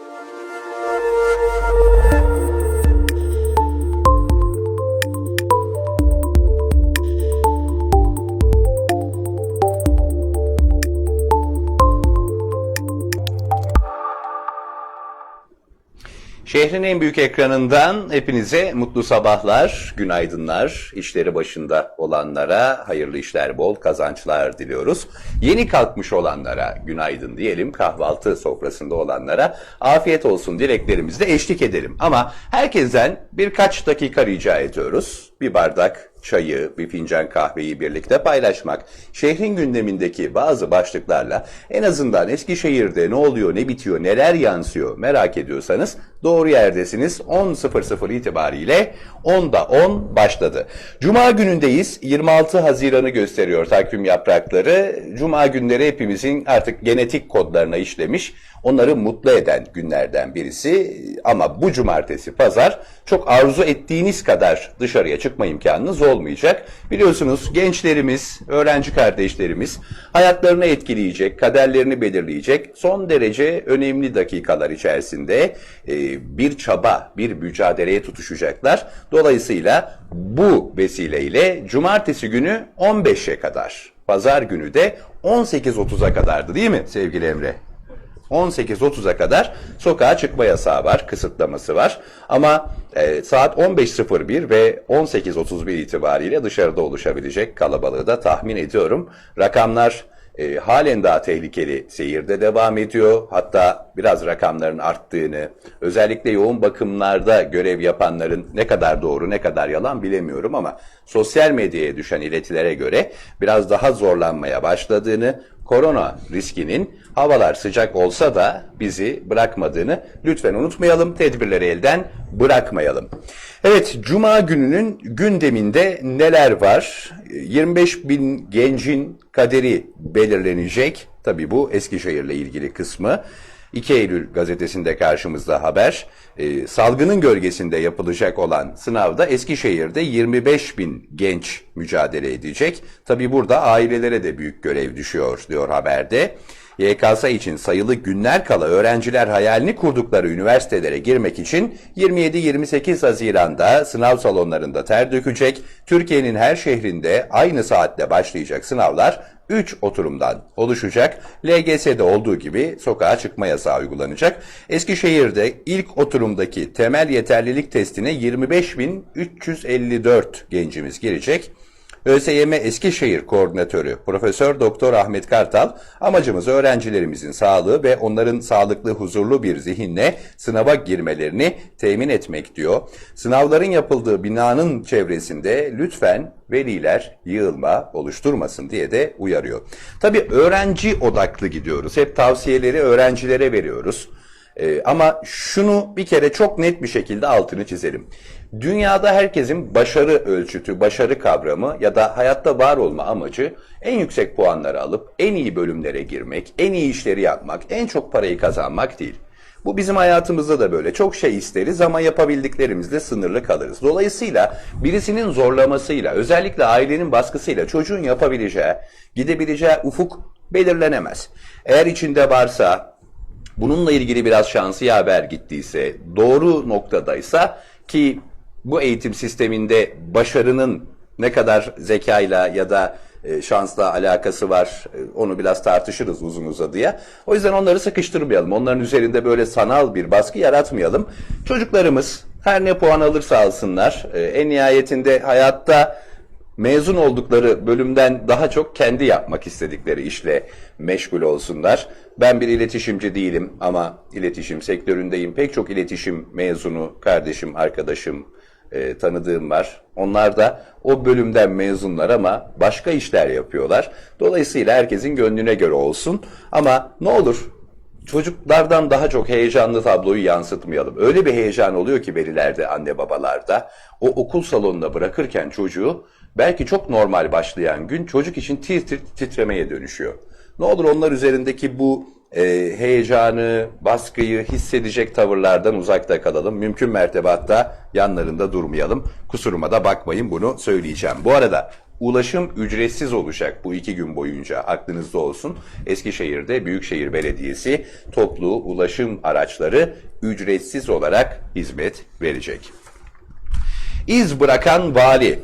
Thank you. Şehrin en büyük ekranından hepinize mutlu sabahlar, günaydınlar, işleri başında olanlara hayırlı işler, bol kazançlar diliyoruz. Yeni kalkmış olanlara günaydın diyelim, kahvaltı sofrasında olanlara afiyet olsun dileklerimizle eşlik edelim. Ama herkesten birkaç dakika rica ediyoruz. Bir bardak çayı, bir fincan kahveyi birlikte paylaşmak, şehrin gündemindeki bazı başlıklarla en azından Eskişehir'de ne oluyor, ne bitiyor, neler yansıyor merak ediyorsanız doğru yerdesiniz. 10.00 itibariyle 10'da 10 başladı. Cuma günündeyiz. 26 Haziran'ı gösteriyor takvim yaprakları. Cuma günleri hepimizin artık genetik kodlarına işlemiş, onları mutlu eden günlerden birisi. Ama bu cumartesi, pazar çok arzu ettiğiniz kadar dışarıya çıkma imkanınız olmayacak. Biliyorsunuz gençlerimiz, öğrenci kardeşlerimiz hayatlarını etkileyecek, kaderlerini belirleyecek son derece önemli dakikalar içerisinde e, bir çaba, bir mücadeleye tutuşacaklar. Dolayısıyla bu vesileyle cumartesi günü 15'e kadar, pazar günü de 18.30'a kadardı değil mi sevgili Emre? 18.30'a kadar sokağa çıkma yasağı var, kısıtlaması var. Ama e, saat 15.01 ve 18.31 itibariyle dışarıda oluşabilecek kalabalığı da tahmin ediyorum. Rakamlar e, halen daha tehlikeli seyirde devam ediyor. Hatta biraz rakamların arttığını, özellikle yoğun bakımlarda görev yapanların ne kadar doğru ne kadar yalan bilemiyorum ama sosyal medyaya düşen iletilere göre biraz daha zorlanmaya başladığını, korona riskinin havalar sıcak olsa da bizi bırakmadığını lütfen unutmayalım. Tedbirleri elden bırakmayalım. Evet, Cuma gününün gündeminde neler var? 25 bin gencin kaderi belirlenecek. Tabii bu Eskişehir'le ilgili kısmı. 2 Eylül gazetesinde karşımızda haber. Ee, salgının gölgesinde yapılacak olan sınavda Eskişehir'de 25 bin genç mücadele edecek. Tabii burada ailelere de büyük görev düşüyor diyor haberde. YKS için sayılı günler kala öğrenciler hayalini kurdukları üniversitelere girmek için 27-28 Haziran'da sınav salonlarında ter dökecek. Türkiye'nin her şehrinde aynı saatte başlayacak sınavlar 3 oturumdan oluşacak. LGS'de olduğu gibi sokağa çıkma yasağı uygulanacak. Eskişehir'de ilk oturumdaki temel yeterlilik testine 25.354 gencimiz girecek. ÖSYM Eskişehir Koordinatörü Profesör Doktor Ahmet Kartal amacımız öğrencilerimizin sağlığı ve onların sağlıklı huzurlu bir zihinle sınava girmelerini temin etmek diyor. Sınavların yapıldığı binanın çevresinde lütfen veliler yığılma oluşturmasın diye de uyarıyor. Tabii öğrenci odaklı gidiyoruz. Hep tavsiyeleri öğrencilere veriyoruz. Ee, ama şunu bir kere çok net bir şekilde altını çizelim. Dünyada herkesin başarı ölçütü, başarı kavramı ya da hayatta var olma amacı en yüksek puanları alıp en iyi bölümlere girmek, en iyi işleri yapmak, en çok parayı kazanmak değil. Bu bizim hayatımızda da böyle. Çok şey isteriz ama yapabildiklerimizle sınırlı kalırız. Dolayısıyla birisinin zorlamasıyla, özellikle ailenin baskısıyla çocuğun yapabileceği, gidebileceği ufuk belirlenemez. Eğer içinde varsa, bununla ilgili biraz şansı haber gittiyse, doğru noktadaysa ki bu eğitim sisteminde başarının ne kadar zekayla ya da e, şansla alakası var e, onu biraz tartışırız uzun uzadıya. O yüzden onları sıkıştırmayalım. Onların üzerinde böyle sanal bir baskı yaratmayalım. Çocuklarımız her ne puan alırsa alsınlar e, en nihayetinde hayatta mezun oldukları bölümden daha çok kendi yapmak istedikleri işle meşgul olsunlar. Ben bir iletişimci değilim ama iletişim sektöründeyim. Pek çok iletişim mezunu kardeşim, arkadaşım, e, tanıdığım var. Onlar da o bölümden mezunlar ama başka işler yapıyorlar. Dolayısıyla herkesin gönlüne göre olsun. Ama ne olur çocuklardan daha çok heyecanlı tabloyu yansıtmayalım. Öyle bir heyecan oluyor ki velilerde, anne babalarda. O okul salonuna bırakırken çocuğu belki çok normal başlayan gün çocuk için tir titremeye dönüşüyor. Ne olur onlar üzerindeki bu e, heyecanı, baskıyı hissedecek tavırlardan uzakta kalalım. Mümkün mertebe hatta yanlarında durmayalım. Kusuruma da bakmayın bunu söyleyeceğim. Bu arada ulaşım ücretsiz olacak bu iki gün boyunca aklınızda olsun. Eskişehir'de Büyükşehir Belediyesi toplu ulaşım araçları ücretsiz olarak hizmet verecek. İz bırakan vali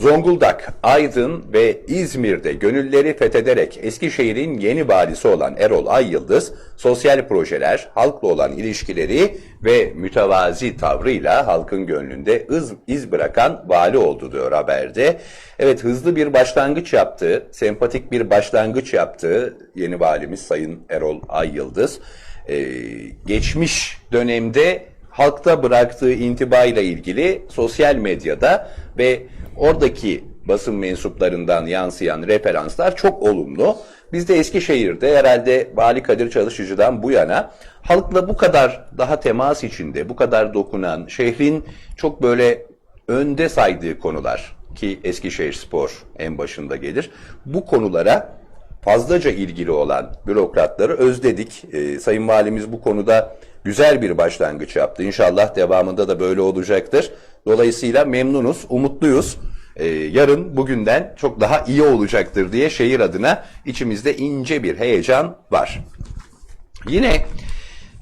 Zonguldak, Aydın ve İzmir'de gönülleri fethederek Eskişehir'in yeni valisi olan Erol Ay Yıldız, sosyal projeler, halkla olan ilişkileri ve mütevazi tavrıyla halkın gönlünde iz, iz bırakan vali oldu diyor haberde. Evet hızlı bir başlangıç yaptı, sempatik bir başlangıç yaptı yeni valimiz Sayın Erol Ay Yıldız. Ee, geçmiş dönemde halkta bıraktığı intibayla ilgili sosyal medyada ve oradaki basın mensuplarından yansıyan referanslar çok olumlu. Biz de Eskişehir'de herhalde Vali Kadir Çalışıcı'dan bu yana halkla bu kadar daha temas içinde, bu kadar dokunan, şehrin çok böyle önde saydığı konular ki Eskişehir Spor en başında gelir. Bu konulara fazlaca ilgili olan bürokratları özledik. Ee, Sayın Valimiz bu konuda güzel bir başlangıç yaptı. İnşallah devamında da böyle olacaktır. Dolayısıyla memnunuz, umutluyuz. Ee, yarın bugünden çok daha iyi olacaktır diye şehir adına içimizde ince bir heyecan var. Yine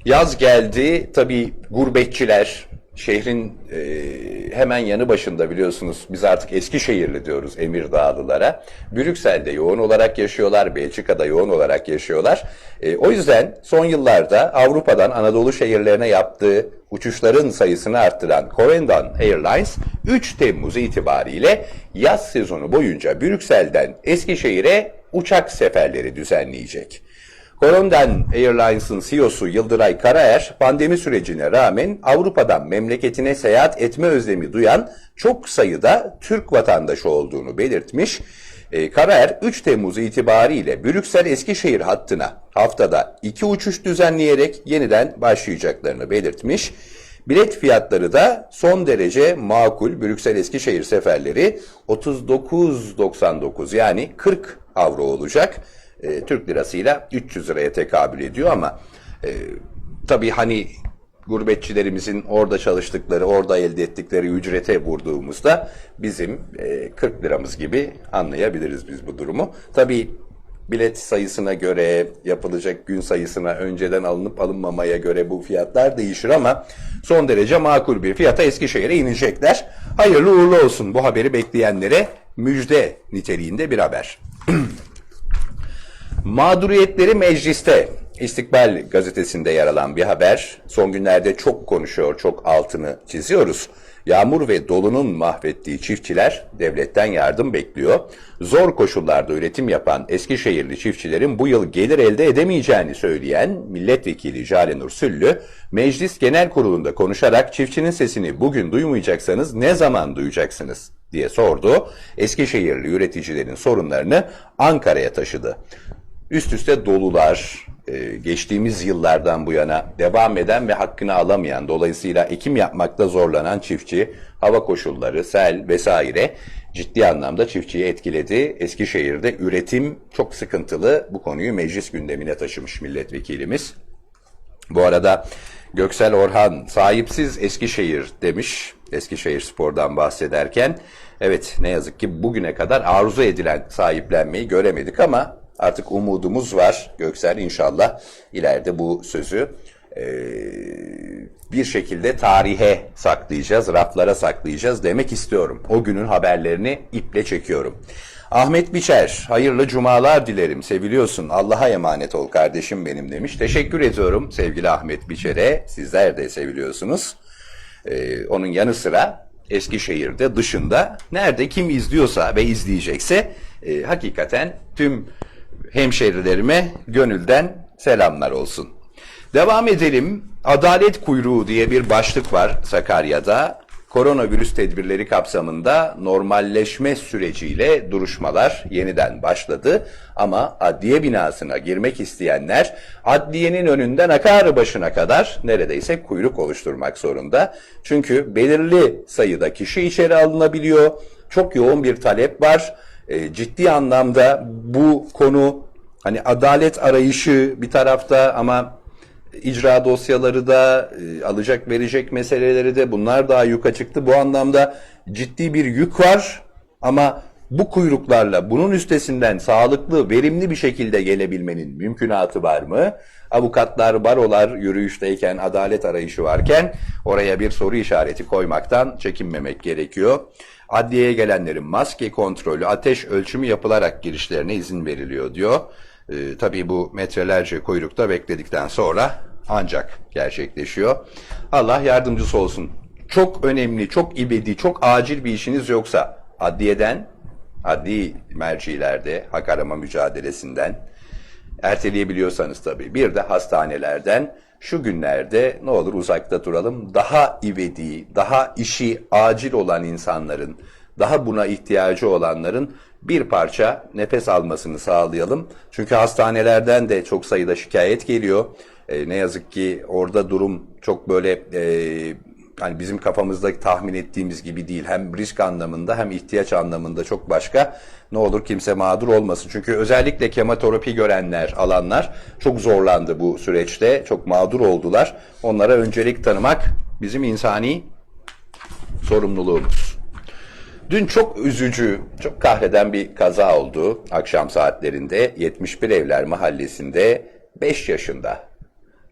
yaz geldi. Tabii gurbetçiler şehrin e, hemen yanı başında biliyorsunuz biz artık Eskişehirli diyoruz Emirdağlılara. Brüksel'de yoğun olarak yaşıyorlar, Belçika'da yoğun olarak yaşıyorlar. E, o yüzden son yıllarda Avrupa'dan Anadolu şehirlerine yaptığı uçuşların sayısını arttıran Corendon Airlines 3 Temmuz itibariyle yaz sezonu boyunca Brüksel'den Eskişehir'e uçak seferleri düzenleyecek. Corendon Airlines'ın CEO'su Yıldıray Karaer, pandemi sürecine rağmen Avrupa'dan memleketine seyahat etme özlemi duyan çok sayıda Türk vatandaşı olduğunu belirtmiş. E, Karaer 3 Temmuz itibariyle Brüksel-Eskişehir hattına haftada iki uçuş düzenleyerek yeniden başlayacaklarını belirtmiş. Bilet fiyatları da son derece makul. Brüksel-Eskişehir seferleri 39.99 yani 40 avro olacak e, Türk lirasıyla 300 liraya tekabül ediyor ama e, tabii hani gurbetçilerimizin orada çalıştıkları, orada elde ettikleri ücrete vurduğumuzda bizim e, 40 liramız gibi anlayabiliriz biz bu durumu. Tabii bilet sayısına göre, yapılacak gün sayısına önceden alınıp alınmamaya göre bu fiyatlar değişir ama son derece makul bir fiyata Eskişehir'e inecekler. Hayırlı uğurlu olsun bu haberi bekleyenlere müjde niteliğinde bir haber. Mağduriyetleri mecliste. İstikbal gazetesinde yer alan bir haber. Son günlerde çok konuşuyor, çok altını çiziyoruz. Yağmur ve dolunun mahvettiği çiftçiler devletten yardım bekliyor. Zor koşullarda üretim yapan Eskişehirli çiftçilerin bu yıl gelir elde edemeyeceğini söyleyen milletvekili Jale Nur Süllü, Meclis Genel Kurulu'nda konuşarak çiftçinin sesini bugün duymayacaksanız ne zaman duyacaksınız diye sordu. Eskişehirli üreticilerin sorunlarını Ankara'ya taşıdı. Üst üste dolular, e, geçtiğimiz yıllardan bu yana devam eden ve hakkını alamayan, dolayısıyla ekim yapmakta zorlanan çiftçi, hava koşulları, sel vesaire ciddi anlamda çiftçiyi etkiledi. Eskişehir'de üretim çok sıkıntılı. Bu konuyu meclis gündemine taşımış milletvekilimiz. Bu arada Göksel Orhan sahipsiz Eskişehir demiş. Eskişehir Spor'dan bahsederken. Evet ne yazık ki bugüne kadar arzu edilen sahiplenmeyi göremedik ama Artık umudumuz var. Göksel inşallah ileride bu sözü e, bir şekilde tarihe saklayacağız, raflara saklayacağız demek istiyorum. O günün haberlerini iple çekiyorum. Ahmet Biçer, hayırlı cumalar dilerim. Seviliyorsun. Allah'a emanet ol kardeşim benim demiş. Teşekkür ediyorum sevgili Ahmet Biçer'e. Sizler de seviliyorsunuz. Ee, onun yanı sıra Eskişehir'de dışında nerede kim izliyorsa ve izleyecekse e, hakikaten tüm hemşerilerime gönülden selamlar olsun. Devam edelim. Adalet kuyruğu diye bir başlık var Sakarya'da. Koronavirüs tedbirleri kapsamında normalleşme süreciyle duruşmalar yeniden başladı. Ama adliye binasına girmek isteyenler adliyenin önünden akar başına kadar neredeyse kuyruk oluşturmak zorunda. Çünkü belirli sayıda kişi içeri alınabiliyor. Çok yoğun bir talep var e, ciddi anlamda bu konu hani adalet arayışı bir tarafta ama icra dosyaları da e, alacak verecek meseleleri de bunlar daha yuka çıktı. Bu anlamda ciddi bir yük var ama bu kuyruklarla bunun üstesinden sağlıklı, verimli bir şekilde gelebilmenin mümkünatı var mı? Avukatlar, barolar yürüyüşteyken, adalet arayışı varken oraya bir soru işareti koymaktan çekinmemek gerekiyor. Adliyeye gelenlerin maske kontrolü, ateş ölçümü yapılarak girişlerine izin veriliyor diyor. Ee, tabii bu metrelerce kuyrukta bekledikten sonra ancak gerçekleşiyor. Allah yardımcısı olsun. Çok önemli, çok ibedi, çok acil bir işiniz yoksa adliyeden, adli mercilerde, hak arama mücadelesinden, erteleyebiliyorsanız tabii. Bir de hastanelerden şu günlerde ne olur uzakta duralım. Daha ivedi, daha işi acil olan insanların, daha buna ihtiyacı olanların bir parça nefes almasını sağlayalım. Çünkü hastanelerden de çok sayıda şikayet geliyor. E, ne yazık ki orada durum çok böyle e, hani bizim kafamızda tahmin ettiğimiz gibi değil. Hem risk anlamında hem ihtiyaç anlamında çok başka. Ne olur kimse mağdur olmasın. Çünkü özellikle kemoterapi görenler, alanlar çok zorlandı bu süreçte. Çok mağdur oldular. Onlara öncelik tanımak bizim insani sorumluluğumuz. Dün çok üzücü, çok kahreden bir kaza oldu. Akşam saatlerinde 71 Evler Mahallesi'nde 5 yaşında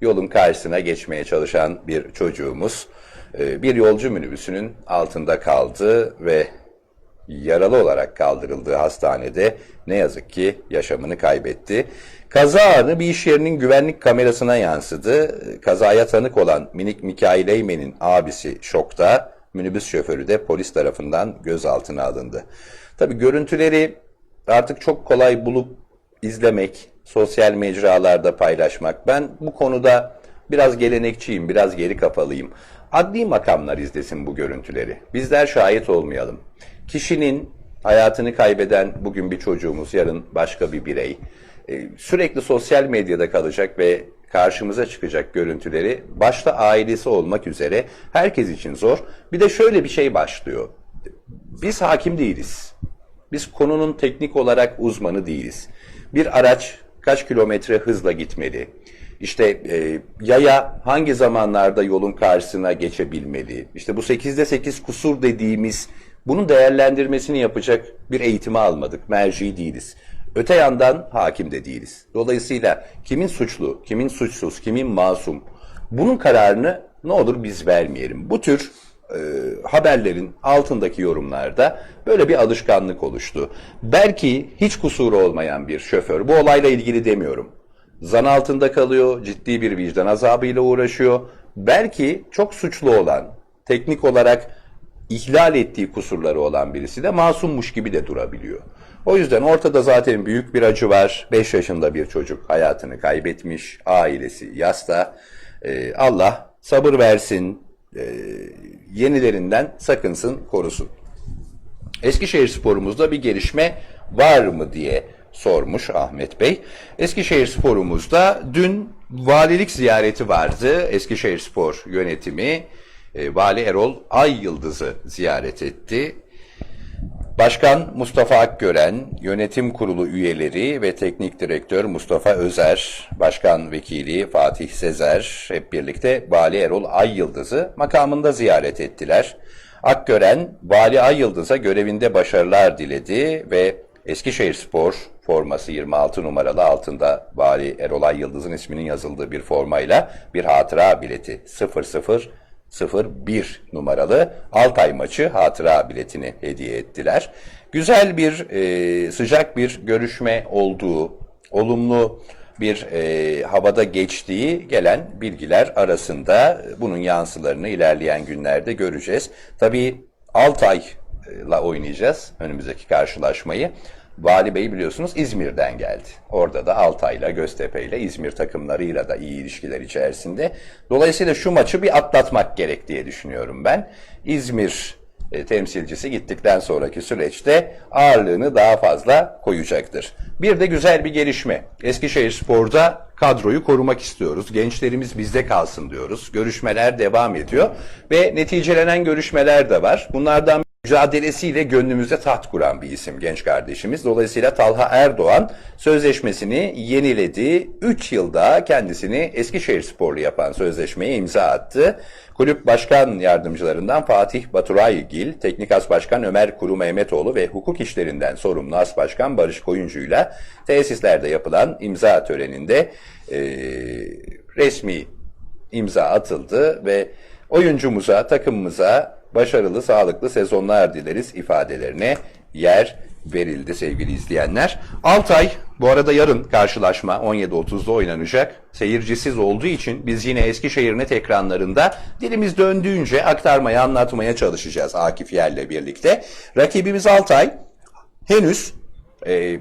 yolun karşısına geçmeye çalışan bir çocuğumuz bir yolcu minibüsünün altında kaldı ve yaralı olarak kaldırıldığı hastanede ne yazık ki yaşamını kaybetti. Kaza anı bir iş yerinin güvenlik kamerasına yansıdı. Kazaya tanık olan minik Mikail Eymen'in abisi şokta, minibüs şoförü de polis tarafından gözaltına alındı. Tabi görüntüleri artık çok kolay bulup izlemek, sosyal mecralarda paylaşmak. Ben bu konuda biraz gelenekçiyim, biraz geri kafalıyım. Adli makamlar izlesin bu görüntüleri. Bizler şahit olmayalım. Kişinin hayatını kaybeden bugün bir çocuğumuz, yarın başka bir birey e, sürekli sosyal medyada kalacak ve karşımıza çıkacak görüntüleri başta ailesi olmak üzere herkes için zor. Bir de şöyle bir şey başlıyor. Biz hakim değiliz. Biz konunun teknik olarak uzmanı değiliz. Bir araç kaç kilometre hızla gitmeli? İşte e, yaya hangi zamanlarda yolun karşısına geçebilmeli? İşte bu 8'de 8 kusur dediğimiz bunun değerlendirmesini yapacak bir eğitimi almadık. Merci değiliz. Öte yandan hakim de değiliz. Dolayısıyla kimin suçlu, kimin suçsuz, kimin masum bunun kararını ne olur biz vermeyelim. Bu tür e, haberlerin altındaki yorumlarda böyle bir alışkanlık oluştu. Belki hiç kusuru olmayan bir şoför, bu olayla ilgili demiyorum. Zan altında kalıyor, ciddi bir vicdan azabıyla uğraşıyor. Belki çok suçlu olan, teknik olarak ihlal ettiği kusurları olan birisi de masummuş gibi de durabiliyor. O yüzden ortada zaten büyük bir acı var. 5 yaşında bir çocuk hayatını kaybetmiş, ailesi yasta. Ee, Allah sabır versin, e, yenilerinden sakınsın, korusun. Eskişehir sporumuzda bir gelişme var mı diye sormuş Ahmet Bey. Eskişehir sporumuzda dün valilik ziyareti vardı. Eskişehir spor yönetimi e, Vali Erol Ay Yıldız'ı ziyaret etti. Başkan Mustafa Akgören, yönetim kurulu üyeleri ve teknik direktör Mustafa Özer, başkan vekili Fatih Sezer hep birlikte Vali Erol Ay Yıldız'ı makamında ziyaret ettiler. Akgören, Vali Ay Yıldız'a görevinde başarılar diledi ve Eskişehir Spor forması 26 numaralı altında Vali Erol Ay Yıldız'ın isminin yazıldığı bir formayla bir hatıra bileti 00 01 numaralı Altay maçı hatıra biletini hediye ettiler. Güzel bir, e, sıcak bir görüşme olduğu, olumlu bir e, havada geçtiği gelen bilgiler arasında bunun yansılarını ilerleyen günlerde göreceğiz. Tabii Altay'la oynayacağız önümüzdeki karşılaşmayı. Vali Bey biliyorsunuz İzmir'den geldi. Orada da Altay'la, Göztepe'yle, İzmir takımlarıyla da iyi ilişkiler içerisinde. Dolayısıyla şu maçı bir atlatmak gerek diye düşünüyorum ben. İzmir e, temsilcisi gittikten sonraki süreçte ağırlığını daha fazla koyacaktır. Bir de güzel bir gelişme. Eskişehir Spor'da kadroyu korumak istiyoruz. Gençlerimiz bizde kalsın diyoruz. Görüşmeler devam ediyor ve neticelenen görüşmeler de var. Bunlardan mücadelesiyle gönlümüzde taht kuran bir isim genç kardeşimiz. Dolayısıyla Talha Erdoğan sözleşmesini yeniledi. 3 yılda kendisini Eskişehir sporlu yapan sözleşmeye imza attı. Kulüp başkan yardımcılarından Fatih Baturaygil, Teknik As Başkan Ömer Kuru Mehmetoğlu ve hukuk işlerinden sorumlu As Başkan Barış Koyuncu'yla tesislerde yapılan imza töreninde eee, resmi imza atıldı ve oyuncumuza, takımımıza başarılı, sağlıklı sezonlar dileriz ifadelerine yer verildi sevgili izleyenler. Altay bu arada yarın karşılaşma 17.30'da oynanacak. Seyircisiz olduğu için biz yine Eskişehir net ekranlarında dilimiz döndüğünce aktarmaya, anlatmaya çalışacağız Akif Yer'le birlikte. Rakibimiz Altay henüz e,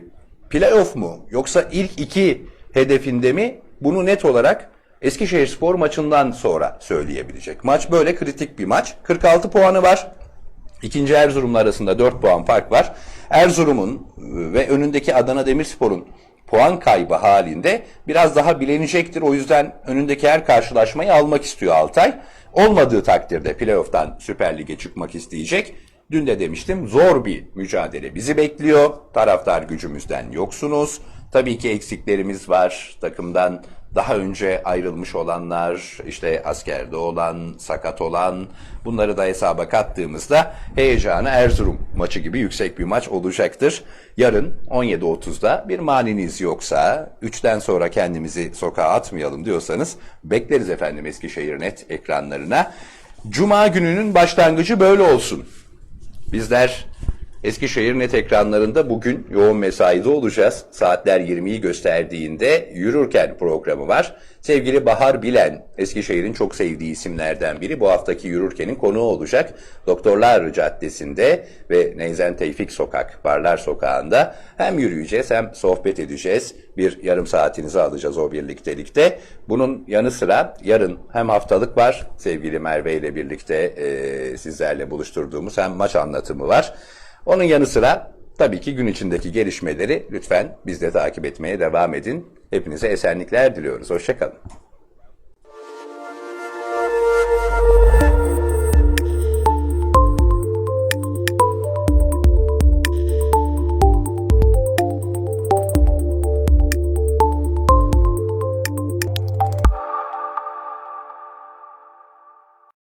playoff mu yoksa ilk iki hedefinde mi bunu net olarak Eskişehir Spor maçından sonra söyleyebilecek. Maç böyle kritik bir maç. 46 puanı var. İkinci Erzurum'la arasında 4 puan fark var. Erzurum'un e, ve önündeki Adana Demirspor'un puan kaybı halinde biraz daha bilenecektir. O yüzden önündeki her karşılaşmayı almak istiyor Altay. Olmadığı takdirde playoff'tan Süper Lig'e çıkmak isteyecek. Dün de demiştim zor bir mücadele bizi bekliyor. Taraftar gücümüzden yoksunuz. Tabii ki eksiklerimiz var. Takımdan daha önce ayrılmış olanlar, işte askerde olan, sakat olan bunları da hesaba kattığımızda heyecanı Erzurum maçı gibi yüksek bir maç olacaktır. Yarın 17.30'da bir maniniz yoksa 3'ten sonra kendimizi sokağa atmayalım diyorsanız bekleriz efendim Eskişehir Net ekranlarına. Cuma gününün başlangıcı böyle olsun. Bizler Eskişehir net ekranlarında bugün yoğun mesaide olacağız. Saatler 20'yi gösterdiğinde Yürürken programı var. Sevgili Bahar Bilen, Eskişehir'in çok sevdiği isimlerden biri bu haftaki Yürürken'in konuğu olacak. Doktorlar Caddesi'nde ve Neyzen Tevfik Sokak, Barlar Sokağı'nda hem yürüyeceğiz hem sohbet edeceğiz. Bir yarım saatinizi alacağız o birliktelikte. Bunun yanı sıra yarın hem haftalık var sevgili Merve ile birlikte e, sizlerle buluşturduğumuz hem maç anlatımı var. Onun yanı sıra tabii ki gün içindeki gelişmeleri lütfen bizde takip etmeye devam edin. Hepinize esenlikler diliyoruz. Hoşçakalın.